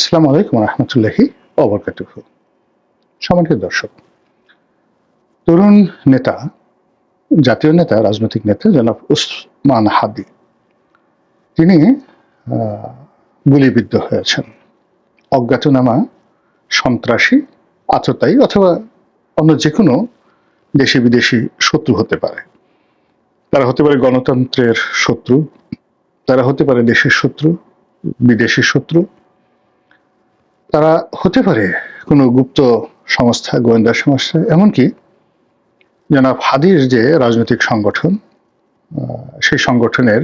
আসসালামু আলাইকুম রহমতুল্লাহি অবরকাতুহ সম্মানিত দর্শক, তরুণ নেতা, জাতীয় নেতা, রাজনৈতিক নেতা জনাব উসমান হাদি, তিনি গুলিবিদ্ধ হয়েছেন। অজ্ঞাতনামা, সন্ত্রাসী আততায়ী অথবা অন্য যে কোনো দেশি বিদেশি শত্রু হতে পারে। তারা হতে পারে গণতন্ত্রের শত্রু, তারা হতে পারে দেশের শত্রু, বিদেশি শত্রু তারা হতে পারে কোনো গুপ্ত সংস্থা, গোয়েন্দা সংস্থা, এমনকি জনাব হাদির যে রাজনৈতিক সংগঠন সেই সংগঠনের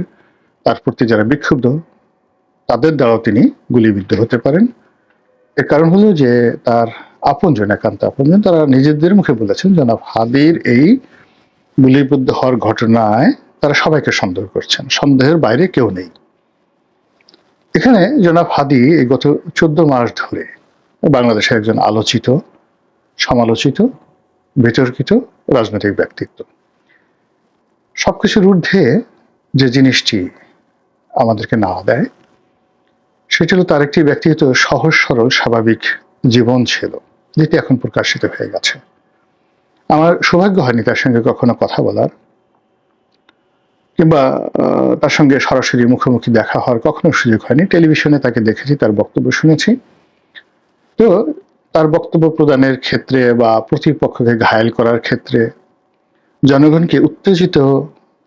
তার প্রতি যারা বিক্ষুব্ধ, তাদের দ্বারাও তিনি গুলিবিদ্ধ হতে পারেন। এর কারণ হলো যে তার আপনজন, একান্ত আপনজন, তারা নিজেদের মুখে বলেছেন, জনাব হাদির এই গুলিবিদ্ধ হওয়ার ঘটনায় তারা সবাইকে সন্দেহ করছেন। সন্দেহের বাইরে কেউ নেই। এখানে জনাব হাদি গত চোদ্দ মাস ধরে বাংলাদেশের একজন আলোচিত, সমালোচিত, বিতর্কিত রাজনৈতিক ব্যক্তিত্ব। সবকিছুর ঊর্ধ্বে যে জিনিসটি আমাদেরকে না দেয়, সেটি হলো তার একটি ব্যক্তিগত সহজ, সরল, স্বাভাবিক জীবন ছিল, যেটি এখন প্রকাশিত হয়ে গেছে। আমার সৌভাগ্য হয়নি তার সঙ্গে কখনো কথা বলার। কিংবা তার সঙ্গে সরাসরি মুখোমুখি দেখা হওয়ার কখনো সুযোগ হয়নি। টেলিভিশনে তাকে দেখেছি, তার বক্তব্য শুনেছি। তো তার বক্তব্য প্রদানের ক্ষেত্রে বা প্রতিপক্ষকে ঘায়েল করার ক্ষেত্রে, জনগণকে উত্তেজিত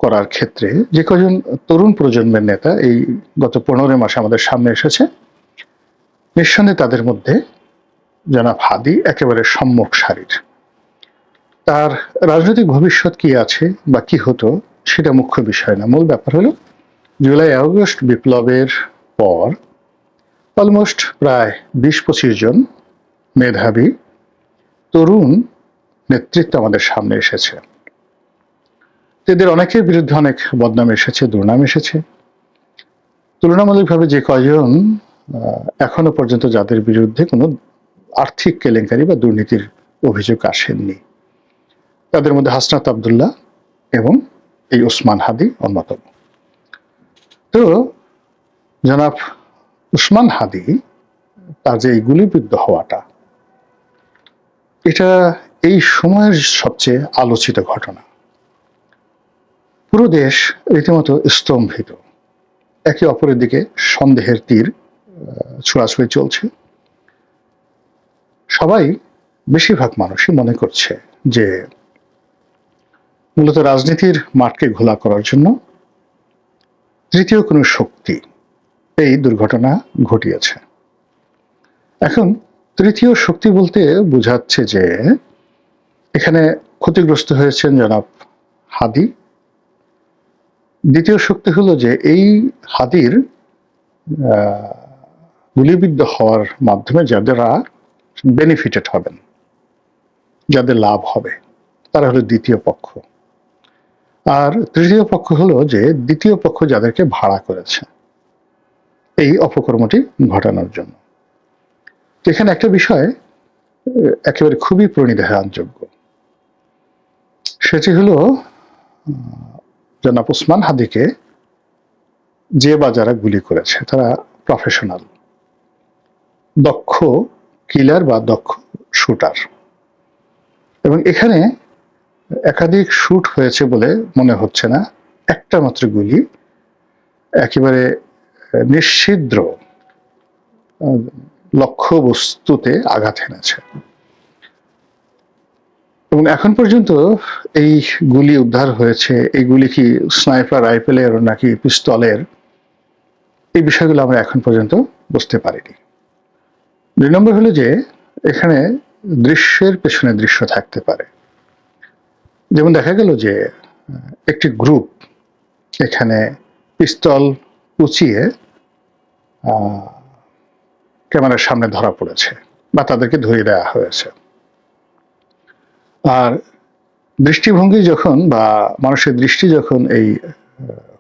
করার ক্ষেত্রে যে কজন তরুণ প্রজন্মের নেতা এই গত পনেরো মাসে আমাদের সামনে এসেছে, নিঃসন্দেহে তাদের মধ্যে জনাব হাদি একেবারে সম্মুখ সারির। তার রাজনৈতিক ভবিষ্যৎ কি আছে বা কি হতো, সেটা মুখ্য বিষয় না। মূল ব্যাপার হলো, জুলাই আগস্ট বিপ্লবের পর অলমোস্ট প্রায় বিশ পঁচিশ জন মেধাবী তরুণ নেতৃত্ব আমাদের সামনে এসেছে। এদের অনেকের বিরুদ্ধে অনেক বদনাম এসেছে, দুর্নাম এসেছে। তুলনামূলকভাবে যে কয়জন এখনও পর্যন্ত যাদের বিরুদ্ধে কোনো আর্থিক কেলেঙ্কারি বা দুর্নীতির অভিযোগ আসেননি। তাদের মধ্যে হাসনাত আবদুল্লাহ এবং এই ওসমান হাদি অন্যতম। তো জনাব উসমান হাদি, তার যে এই গুলিবিদ্ধ হওয়াটা, এটা এই সময়ের সবচেয়ে আলোচিত ঘটনা। পুরো দেশ রীতিমতো স্তম্ভিত। একে অপরের দিকে সন্দেহের তীর ছোড়াছুড়ি চলছে। সবাই বেশিরভাগ মানুষই মনে করছে যে মূলত রাজনীতির মাঠকে ঘোলা করার জন্য তৃতীয় কোনো শক্তি এই দুর্ঘটনা ঘটিয়েছে। এখন তৃতীয় শক্তি বলতে বোঝাচ্ছে যে এখানে ক্ষতিগ্রস্ত হয়েছেন জনাব হাদি। দ্বিতীয় শক্তি হলো যে এই হাদির গুলিবিদ্ধ হওয়ার মাধ্যমে যাদেরা বেনিফিটেড হবেন, যাদের লাভ হবে, তারা হলো দ্বিতীয় পক্ষ। আর তৃতীয় পক্ষ হলো যে দ্বিতীয় পক্ষ যাদেরকে ভাড়া করেছে। এই অপকর্মটি ঘটানোর জন্য। এখানে একটা বিষয়, একেবারে খুবই প্রণিধানযোগ্য। সেটি হলো, জনাব ওসমান হাদিকে যে বা যারা গুলি করেছে, তারা প্রফেশনাল দক্ষ কিলার বা দক্ষ শুটার এবং এখানে একাধিক শুট হয়েছে বলে মনে হচ্ছে না। একটা মাত্র গুলি একেবারে নিশ্ছিদ্র আহ, লক্ষ্য বস্তুতে আঘাত এনেছে এবং এখন পর্যন্ত এই গুলি উদ্ধার হয়েছে। এই গুলি কি স্নাইপার রাইফেলের নাকি পিস্তলের? এই বিষয়গুলো আমরা এখন পর্যন্ত বুঝতে পারিনি। দুই নম্বর হলো যে এখানে দৃশ্যের পেছনে দৃশ্য থাকতে পারে। যেমন দেখা গেল যে, একটি গ্রুপ এখানে পিস্তল উঁচিয়ে ক্যামেরার সামনে ধরা পড়েছে বা তাদেরকে ধরিয়ে দেওয়া হয়েছে। আর দৃষ্টিভঙ্গি যখন বা মানুষের দৃষ্টি যখন এই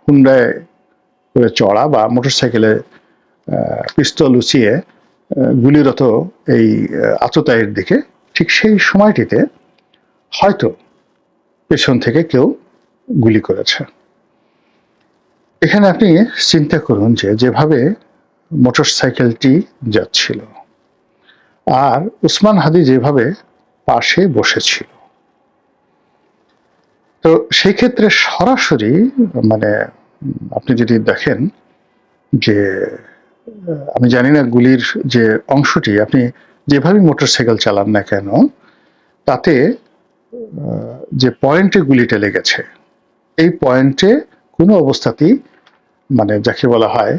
হুন্ডায় করে চড়া বা মোটরসাইকেলে পিস্তল উঁচিয়ে গুলিরত এই আততায়ীর দিকে, ঠিক সেই সময়টিতে হয়তো পেছন থেকে কেউ গুলি করেছে। এখানে আপনি চিন্তা করুন যে যেভাবে মোটরসাইকেলটি যাচ্ছিল, আর উসমান হাদি যেভাবে পাশে বসেছিল। তো সেই ক্ষেত্রে সরাসরি মানে আপনি যদি দেখেন যে, আমি জানি না গুলির যে অংশটি, আপনি যেভাবে মোটরসাইকেল চালান না কেন, তাতে যে পয়েন্টে গুলিটা লেগেছে, এই পয়েন্টে কোনো অবস্থাতেই মানে যাকে বলা হয়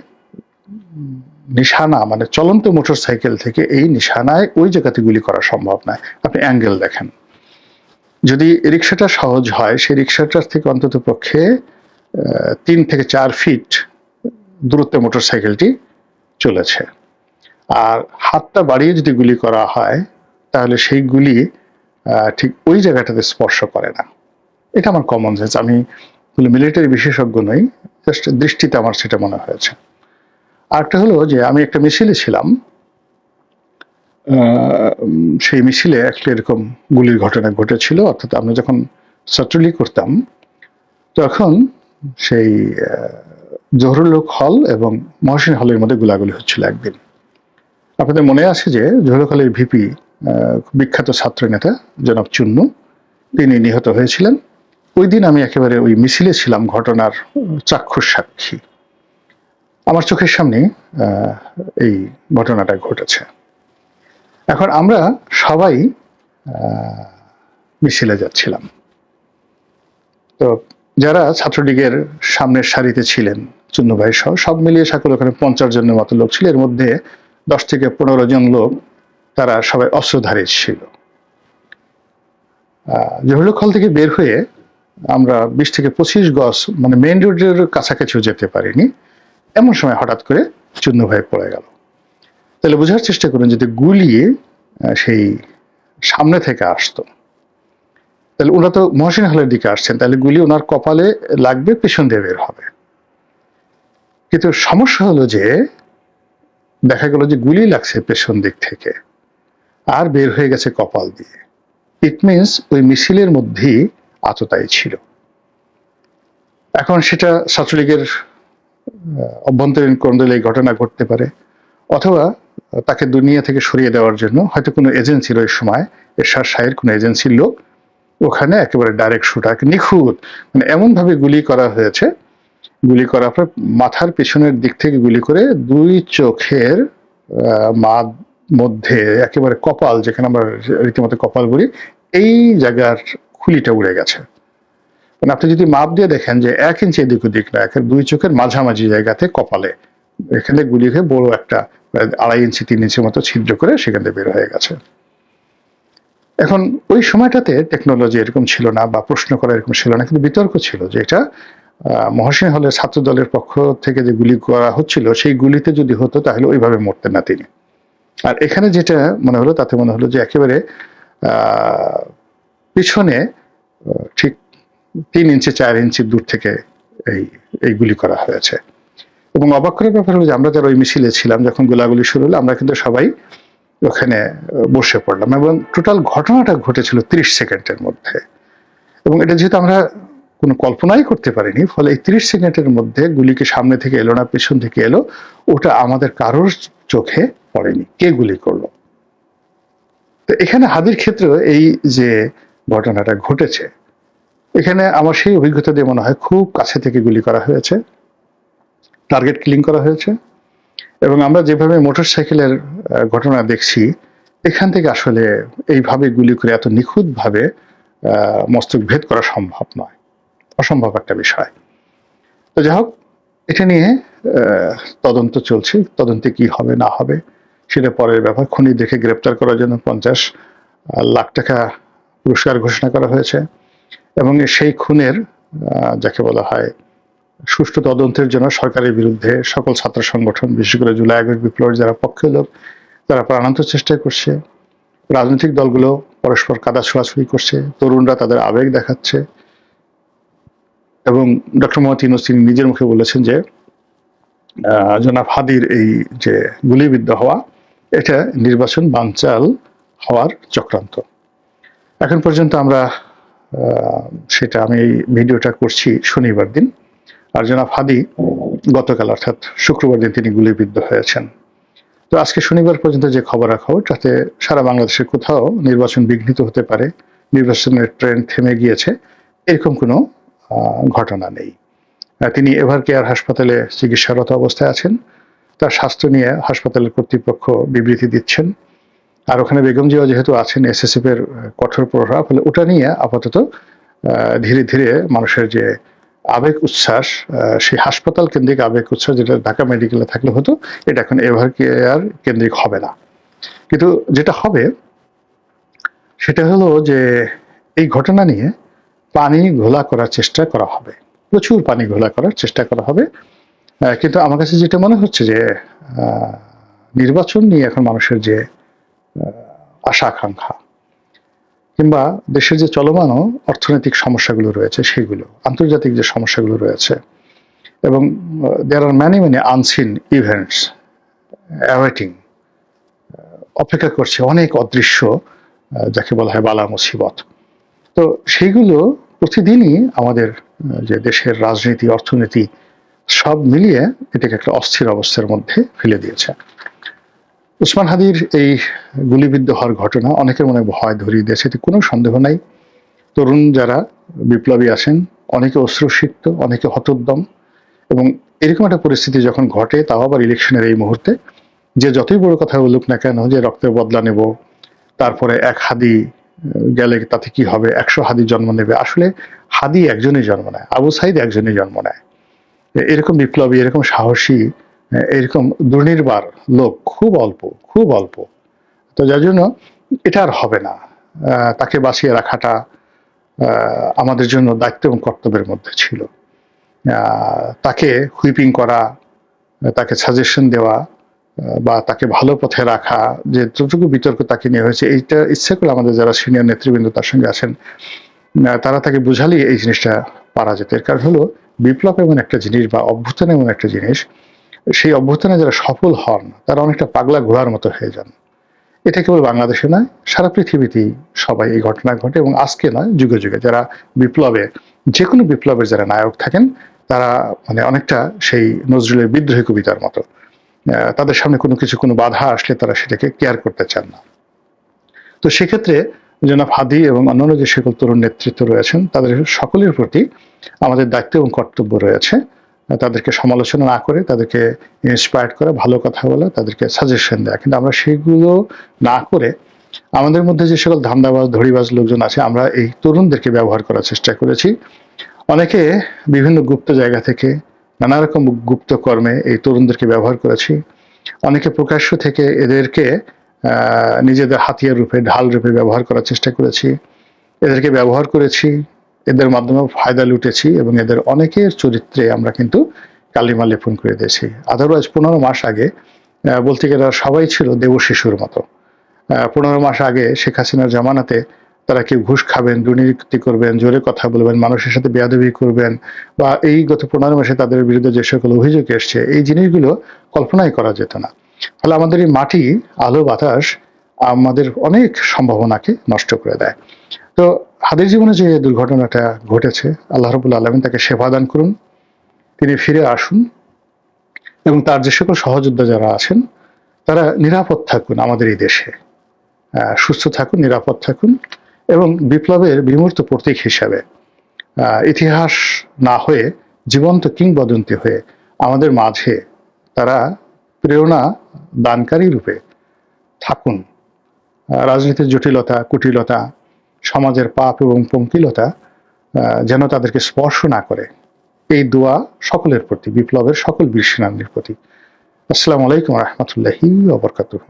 নিশানা মানে চলন্ত মোটরসাইকেল থেকে এই নিশানায় ওই জায়গাতে গুলি করা সম্ভব নয়। আপনি অ্যাঙ্গেল দেখেন। যদি রিক্সাটা সহজ হয়, সেই রিক্সাটার থেকে অন্তত পক্ষে তিন থেকে চার ফিট দূরত্বে মোটরসাইকেলটি চলেছে। আর হাতটা বাড়িয়ে যদি গুলি করা হয়, তাহলে সেই গুলি ঠিক ওই জায়গাটাতে স্পর্শ করে না। এটা আমার কমন সেন্স আমি মিলিটারি বিশেষজ্ঞ নই জাস্ট দৃষ্টিতে আমার সেটা মনে হয়েছে। আরেকটা হলো যে আমি একটা মিছিলে ছিলাম সেই মিছিলে একটা এরকম গুলির ঘটনা ঘটেছিল অর্থাৎ আমরা যখন ছাত্রলীগ করতাম তখন সেই আহ, জহরুল হক হল এবং মহসিন হলের মধ্যে গোলাগুলি হচ্ছিল একদিন। আপনাদের মনে আছে যে জহরুল হলের ভিপি বিখ্যাত ছাত্র নেতা জনাব চুন্নু। তিনি নিহত হয়েছিলেন। ওই দিন আমি একেবারে ওই মিছিলে ছিলাম ঘটনার চাক্ষুষ সাক্ষী। আমার চোখের সামনে এই ঘটনাটা ঘটেছে। এখন আমরা সবাই মিছিলে যাচ্ছিলাম। তো যারা ছাত্রলীগের সামনের সারিতে ছিলেন, চুন্নু ভাই সহ, সব মিলিয়ে সকল ওখানে পঞ্চাশ জনের মতো লোক ছিল। এর মধ্যে দশ থেকে পনেরো জন লোক তারা সবাই অস্ত্রধারী ছিল। জহুরুল হল থেকে বের হয়ে আমরা বিশ থেকে পঁচিশ গজ মানে মেইন রোডের কাছাকাছিও যেতে পারিনি। এমন সময় হঠাৎ করে চুন্নু ভাই পড়ে গেল। তাহলে বোঝার চেষ্টা করুন যদি গুলি সেই সামনে থেকে আসতো। তাহলে ওরা তো মহসিন হলের দিকে আসছেন, তাহলে গুলি ওনার কপালে লাগবে, পেছন দিয়ে বের হবে। কিন্তু সমস্যা হলো যে, দেখা গেল যে গুলি লাগছে পেছন দিক থেকে। আর বের হয়ে গেছে কপাল দিয়ে। ইট মিনস ওই মিছিলের মধ্যেই আততায়ী ছিল। এখন সেটা ছাত্রলীগের অভ্যন্তরীণ কোন্দলে এই ঘটনা ঘটতে পারে। অথবা তাকে দুনিয়া থেকে সরিয়ে দেওয়ার জন্য হয়তো কোনো এজেন্সির ওই সময় এরশাদ শাহের কোনো এজেন্সির লোক ওখানে একেবারে ডাইরেক্ট শুটাক নিখুঁত। মানে এমনভাবে গুলি করা হয়েছে, গুলি করার পর মাথার পেছনের দিক থেকে গুলি করে দুই চোখের মাদ মধ্যে একেবারে কপাল, যেখানে আমরা রীতিমতো কপাল বলি, এই জায়গার খুলিটা উড়ে গেছে। মানে আপনি যদি মাপ দিয়ে দেখেন যে এক ইঞ্চি এদিক ওদিক না, একের দুই চোখের মাঝামাঝি জায়গাতে কপালে, এখানে গুলি হয়ে বড় একটা আড়াই ইঞ্চি, তিন ইঞ্চির মতো ছিদ্র করে সেখান থেকে বের হয়ে গেছে। এখন ওই সময়টাতে টেকনোলজি এরকম ছিল না বা প্রশ্ন করা এরকম ছিল না, কিন্তু বিতর্ক ছিল যে এটা মহসিন হলের ছাত্র দলের পক্ষ থেকে যে গুলি করা হচ্ছিল, সেই গুলিতে যদি হতো তাহলে ওইভাবে মরতেন না তিনি। আর এখানে যেটা মনে হলো, তাতে মনে হলো যে একেবারে পিছনে ঠিক তিন ইঞ্চি, চার ইঞ্চি দূর থেকে এই এই গুলি করা হয়েছে। এবং অবাক করার ব্যাপার হলো যে আমরা যারা ওই মিছিলে ছিলাম, যখন গোলাগুলি শুরু হলো, আমরা কিন্তু সবাই ওখানে বসে পড়লাম। এবং টোটাল ঘটনাটা ঘটেছিল তিরিশ সেকেন্ডের মধ্যে। এবং এটা যেহেতু আমরা কোনো কল্পনাই করতে পারিনি ফলে এই তিরিশ সেকেন্ডের মধ্যে গুলিকে সামনে থেকে এলো না পেছন থেকে এলো ওটা আমাদের কারোর চোখে পড়েনি। কে গুলি করল? তো এখানে হাদির ক্ষেত্রেও এই যে ঘটনাটা ঘটেছে এখানে আমার সেই অভিজ্ঞতা দিয়ে মনে হয় খুব কাছে থেকে গুলি করা হয়েছে টার্গেট কিলিং করা হয়েছে এবং আমরা যেভাবে মোটরসাইকেলের আহ, ঘটনা দেখছি এখান থেকে আসলে এইভাবে গুলি করে এত নিখুঁতভাবে মস্তক ভেদ করা সম্ভব নয়। অসম্ভব একটা বিষয়। তো যাই হোক, এটা নিয়ে তদন্ত চলছে, তদন্তে কি হবে, না হবে, সেটা পরের ব্যাপার। খুনি দেখে গ্রেপ্তার করার জন্য পঞ্চাশ লাখ টাকা পুরস্কার ঘোষণা করা হয়েছে এবং সেই খুনের যাকে বলা হয় সুষ্ঠু তদন্তের জন্য সরকারের বিরুদ্ধে সকল ছাত্র সংগঠন, বিশেষ করে জুলাই আগস্ট বিপ্লবের যারা পক্ষীয় লোক, তারা প্রাণান্ত চেষ্টা করছে। রাজনৈতিক দলগুলো পরস্পর কাদা ছোড়াছুড়ি করছে, তরুণরা তাদের আবেগ দেখাচ্ছে। এবং ডক্টর মোহাম্মদ ইউনুস তিনি নিজের মুখে বলেছেন যে জনাব হাদির এই যে গুলিবিদ্ধ হওয়া, এটা নির্বাচন বানচাল হওয়ার চক্রান্ত। এখন পর্যন্ত আমরা সেটা আমি এই ভিডিওটা করছি শনিবার দিন। আর জনাব হাদি গতকাল অর্থাৎ শুক্রবার দিন তিনি গুলিবিদ্ধ হয়েছেন। তো আজকে শনিবার পর্যন্ত যে খবরাখবর, তাতে সারা বাংলাদেশের কোথাও নির্বাচন বিঘ্নিত হতে পারে, নির্বাচনের ট্রেন্ড থেমে গিয়েছে, এরকম কোনো ঘটনা নেই। তিনি এভার কেয়ার হাসপাতালে চিকিৎসারত অবস্থায় আছেন। তার স্বাস্থ্য নিয়ে হাসপাতালের কর্তৃপক্ষ বিবৃতি দিচ্ছেন। আর ওখানে বেগম জিয়া যেহেতু আছেন এসএসএফ এর কঠোর প্রভাব ফলে ওটা নিয়ে আপাতত ধীরে ধীরে মানুষের যে আবেগ উচ্ছ্বাস সেই হাসপাতাল কেন্দ্রিক আবেগ উচ্ছ্বাস যেটা ঢাকা মেডিকেলে থাকলে হতো, এটা এখন এভার কেয়ার কেন্দ্রিক হবে না। কিন্তু যেটা হবে, সেটা হলো যে এই ঘটনা নিয়ে পানি ঘোলা করার চেষ্টা করা হবে। প্রচুর পানি ঘোলা করার চেষ্টা করা হবে। কিন্তু আমার কাছে যেটা মনে হচ্ছে যে নির্বাচন নিয়ে এখন মানুষের যে আশা আকাঙ্ক্ষা কিংবা দেশের যে চলমান অর্থনৈতিক সমস্যাগুলো রয়েছে সেগুলো, আন্তর্জাতিক যে সমস্যাগুলো রয়েছে, এবং there are many many unseen events awaiting অপেক্ষা করছে অনেক অদৃশ্য যাকে বলা হয় বালা মুসিবত তো সেইগুলো প্রতিদিনই আমাদের যে দেশের রাজনীতি, অর্থনীতি, সব মিলিয়ে এটাকে একটা অস্থির অবস্থার মধ্যে ফেলে দিয়েছে। উসমান হাদির এই গুলিবিদ্ধ হওয়ার ঘটনা অনেকের মনে ভয় ধরিয়ে দিয়েছে, এতে কোনো সন্দেহ নাই। তরুণ যারা বিপ্লবী আছেন অনেকে অশ্রুসিক্ত, অনেকে হতোদ্যম, এবং এরকম একটা পরিস্থিতি যখন ঘটে, তাও আবার ইলেকশনের এই মুহূর্তে, যে যতই বড় কথা বলুক না কেন, যে রক্তের বদলা নেব, তারপরে এক হাদি গেলে তাতে কি হবে? একশো হাদি জন্ম নেবে। আসলে হাদি একজনই জন্ম নেয়, আবু সাইদ একজনই জন্ম নেয়। এরকম বিপ্লবী, এরকম সাহসী, এরকম দুর্নির্বার লোক খুব অল্প খুব অল্প। তো যার জন্য এটা আর হবে না। তাকে বাঁচিয়ে রাখাটা আমাদের জন্য দায়িত্ব এবং কর্তব্যের মধ্যে ছিল। তাকে হুইপিং করা, তাকে সাজেশন দেওয়া বা তাকে ভালো পথে রাখা, যে যতটুকু বিতর্ক তাকে নিয়ে হয়েছে, এইটা ইচ্ছে করে আমাদের যারা সিনিয়র নেতৃবৃন্দ তার সঙ্গে আছেন তারা তাকে বুঝালেই এই জিনিসটা পারা যেত। এর কারণ হলো, বিপ্লব এমন একটা জিনিস বা অভ্যুত্থান এমন একটা জিনিস, সেই অভ্যুত্থানে যারা সফল হন, তারা অনেকটা পাগলা ঘোড়ার মতো হয়ে যান। এটা কেবল বাংলাদেশে নয়, সারা পৃথিবীতেই সবাই এই ঘটনা ঘটে এবং আজকে নয়, যুগে যুগে যারা বিপ্লবে যে কোনো বিপ্লবের যারা নায়ক থাকেন, তারা মানে অনেকটা সেই নজরুলের বিদ্রোহী কবিতার মতো। তাদের সামনে কোনো কিছু, কোনো বাধা আসলে তারা সেটাকে কেয়ার করতে চান না। তো সেক্ষেত্রে জনাব হাদি এবং অন্যান্য যে সকল তরুণ নেতৃত্ব রয়েছেন, তাদের সকলের প্রতি আমাদের দায়িত্ব এবং কর্তব্য রয়েছে। তাদেরকে সমালোচনা না করে, তাদেরকে ইন্সপায়ার্ড করে, ভালো কথা বলা, তাদেরকে সাজেশন দেওয়া কিন্তু আমরা সেগুলো না করে আমাদের মধ্যে যে সকল ধান্দাবাজ, ধড়িবাজ লোকজন আছে, আমরা এই তরুণদেরকে ব্যবহার করার চেষ্টা করেছি। অনেকে বিভিন্ন গুপ্ত জায়গা থেকে নানা রকম গুপ্ত কর্মে এই তরুণদেরকে ব্যবহার করেছি। অনেকে প্রকাশ্য থেকে এদেরকে নিজেদের হাতিয়ার রূপে, ঢাল রূপে ব্যবহার করার চেষ্টা করেছি। এদেরকে ব্যবহার করেছি, এদের মাধ্যমে ফায়দা লুটেছি এবং এদের অনেকের চরিত্রে আমরা কিন্তু কালিমা লেপন করে দিয়েছি। আদারওয়াইজ পনেরো মাস আগে বলতে গেলে সবাই ছিল দেব শিশুর মতো পনেরো মাস আগে শেখ হাসিনার জামানাতে তারা কেউ ঘুষ খাবেন, দুর্নীতি করবেন, জোরে কথা বলবেন, মানুষের সাথে বেয়াদবি করবেন বা এই গত পনেরো মাসে তাদের বিরুদ্ধে যে সকল অভিযোগ এসছে, এই জিনিসগুলো কল্পনাই করা যেত না। ফলে আমাদের এই মাটি, আলো, বাতাস আমাদের অনেক সম্ভাবনাকে নষ্ট করে দেয়। তো হাদের জীবনে যে দুর্ঘটনাটা ঘটেছে, আল্লাহ রবুল্লা আলমিন তাকে সেবা দান করুন, তিনি ফিরে আসুন এবং তার যে সকল সহযোদ্ধা যারা আছেন, তারা নিরাপদ থাকুন আমাদের এই দেশে। সুস্থ থাকুন, নিরাপদ থাকুন। এবং বিপ্লবের বিমূর্ত প্রতীক হিসাবে ইতিহাস না হয়ে জীবন্ত কিংবদন্তি হয়ে আমাদের মাঝে তারা প্রেরণা দানকারী রূপে থাকুন। রাজনীতির জটিলতা, কুটিলতা, সমাজের পাপ এবং পঙ্কিলতা যেন তাদেরকে স্পর্শ না করে। এই দোয়া সকলের প্রতি, বিপ্লবের সকল বীর সেনানীর প্রতি। আসসালামু আলাইকুম রহমতুল্লাহি ওবরকাতুহ